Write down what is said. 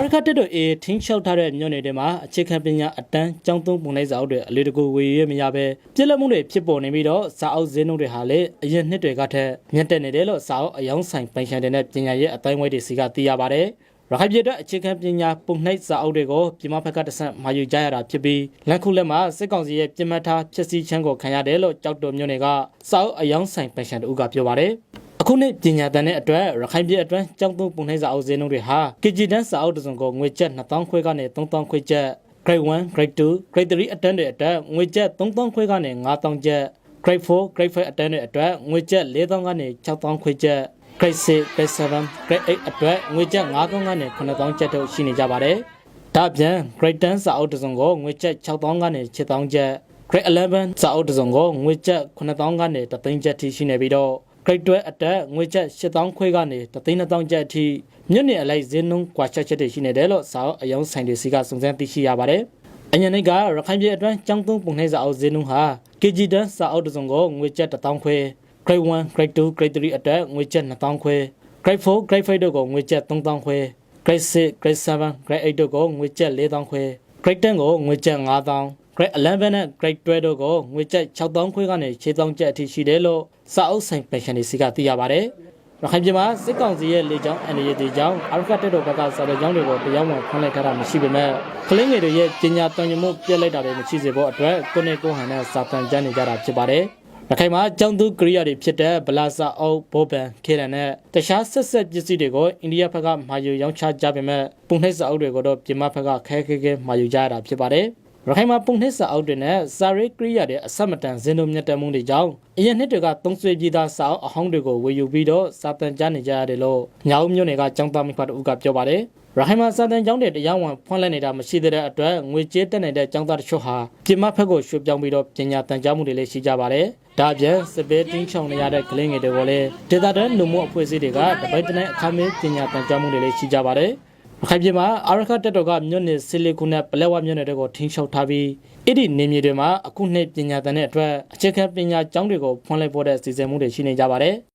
အာရခတက်တို့အေထင်းချောက်ထားတဲ့မြို့နယ်တွေမှာအခြေခံပညာအတန်းကျောင်းသုံးပုံလိုက်စာအုပ်တွေအလေးတကူဝေရမရပဲပြစ်လက်မှုတွေဖြစ်ပေါ်နေပြီးတော့စာအုပ်ဈေးနှုန်းတွေဟာလည်းအရင်နှစ်တွေကထက်မြင့်တက်နေတယ်လို့စာအုပ်အယောင်းဆိုင်ပိုင်ရှင်တွေနဲ့ပညာရေးအတိုင်းဝဲတွေစီကသိရပါတယ်ရခိုင်ပြည်အတွက်အခြေခံပညာပုံနှိပ်စာအုပ်တွေကိုပြည်မဖက်ကတဆန့်မာယူကြရတာဖြစ်ပြီးလက်ခုလက်မှာစစ်ကောင်စီရဲ့ပြစ်မှတ်ထားဖြစ်စည်းချမ်းကိုခံရတယ်လို့ကြောက်တော်မြို့နယ်ကစာအုပ်အယောင်းဆိုင်ပိုင်ရှင်တို့ကပြောပါတယ် အခုနှစ်ပညာတန်တဲ့အတွက်ရခိုင်ပြည်အတွက်ကျောင်းသုံးပုံနှိပ်စာအုပ်ဈေးနှုန်းတွေဟာ KG တန်းစာအုပ်တစ်စုံကိုငွေကျပ်2000ခွဲကနေ3000ခွဲကျပ် Grade 1 Grade 2 Grade 3အတန်းတွေအတွက်ငွေကျပ်3000ခွဲကနေ9000ကျပ် Grade 4 Grade 5အတန်းတွေအတွက်ငွေကျပ်4000ကနေ6000ခွဲကျပ် Grade 6 Grade 7 Grade 8အတွက်ငွေကျပ်9000ကနေ9000ကျပ်တို့ရှိနေကြပါတယ်။ဒါ့အပြင် Grade 10စာအုပ်တစ်စုံကိုငွေကျပ်6000ကနေ7000ကျပ် Grade 11စာအုပ်တစ်စုံကိုငွေကျပ်9000ကနေ3သိန်းကျပ်ထိရှိနေပြီးတော့ Grade 12အတက်ငွေကျပ်8000ခွဲကနေ3,000ကျပ်အထိမြင့်နေအလိုက်ဈေးနှုန်းကွာချက်ချက်တွေရှိနေတယ်လို့စာအုပ်အယောင်ဆိုင်တွေစီကစုံစမ်းသိရှိရပါတယ်။အញ្ញနိတ်ကရခိုင်ပြည်အတွင်းကျောင်းသုံးပုံနှိပ်စာအုပ်ဈေးနှုန်းဟာ KG တန်းစာအုပ်တစ်စုံကိုငွေကျပ်1000ခွဲ Grade 1 Grade 2 Grade 3အတက်ငွေကျပ်2000ခွဲ Grade 4 Grade 5တို့ကိုငွေကျပ်3000ခွဲ Grade 6 Grade 7 Grade 8တို့ကိုငွေကျပ်4000ခွဲ Grade 10ကိုငွေကျပ်5000 Grade 11နဲ့ Grade 12တို့ကိုငွေကျပ်6000ခွဲကနေ6000ကျပ်အထိရှိတယ်လို့စာအုပ်ဆိုင်ပန်ရှင်တွေစီကသိရပါတယ်။ရခိုင်ပြည်မှာစစ်ကောင်စီရဲ့လေကြောင်းအန်ရတီကြောင့်အာရကတက်တော်ဘက်ကစာတော်ကြောင်းတွေကိုတရားဝင်ဖွင့်လိုက်ထားတာမရှိပေမဲ့ကလင်းငယ်တွေရဲ့ပညာတန်ရမှုပြက်လိုက်တာတွေမရှိစေဖို့အတွက်ကိုနေကိုဟန်နဲ့စာတန်ကြနေကြတာဖြစ်ပါတယ်။ရခိုင်မှာကျောင်းသူကရိယာတွေဖြစ်တဲ့ဗလာစာအုပ်ဘောပန်ခေရန်နဲ့တခြားဆက်ဆက်ပစ္စည်းတွေကိုအိန္ဒိယဘက်ကမှာယူရောင်းချကြပေမဲ့ပုံနှိပ်စာအုပ်တွေကိုတော့ပြည်မဘက်ကခဲခဲခဲမှာယူကြရတာဖြစ်ပါတယ်။ ရခိုင်မှာပုံနှိပ်စာအုပ်တွေနဲ့စာရေးကရိယာတွေအဆက်မတန်ဇင်းတို့မြတ်တမှုတွေကြောင့်အရင်နှစ်တွေကသုံးဆွေပြည်သားစာအုပ်အဟောင်းတွေကိုဝေယူပြီးတော့စာတန်ကြားနေကြရတယ်လို့ညောင်မြို့နယ်ကចောင်းသားမိဖတ်တို့ကပြောပါတယ်ရခိုင်မှာစာတန်ကျောင်းတွေတရားဝင်ဖွင့်လှစ်နေတာမရှိတဲ့အတွက်ငွေကြေးတက်နေတဲ့ကျောင်းသားတချို့ဟာပြင်မဖက်ကိုရွှေ့ပြောင်းပြီးတော့ပညာတန်ကြားမှုတွေလည်းရှိကြပါတယ်။ဒါပြင်စပယ်တင်းချောင်နေရတဲ့ကလေးငယ်တွေကိုလည်းဒေသတွင်းလူမှုအဖွဲ့အစည်းတွေကတပိုက်တနိုင်အခမဲ့ပညာတန်ကြားမှုတွေလည်းရှိကြပါတယ်။ ရခိုင်ပြည်မှာအာရခတက်တော်ကမြို့နယ်စီလီကူနဲ့ပလက်ဝမြို့နယ်တွေကိုထိန်းချုပ်ထားပြီးအဲ့ဒီနေမြေတွေမှာအခုနှစ်ပညာသင်တဲ့အတွက်အခြေခံပညာကျောင်းတွေကိုဖွင့်လိုက်ဖို့တဲ့စီစဉ်မှုတွေရှိနေကြပါတယ်။